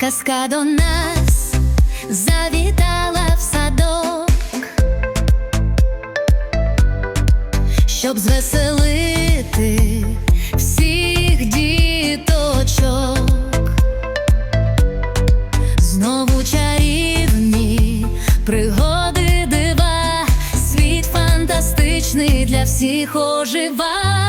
казка до нас завітала в садок, щоб звеселити всіх діточок. Знову чарівні пригоди дива, світ фантастичний для всіх ожива.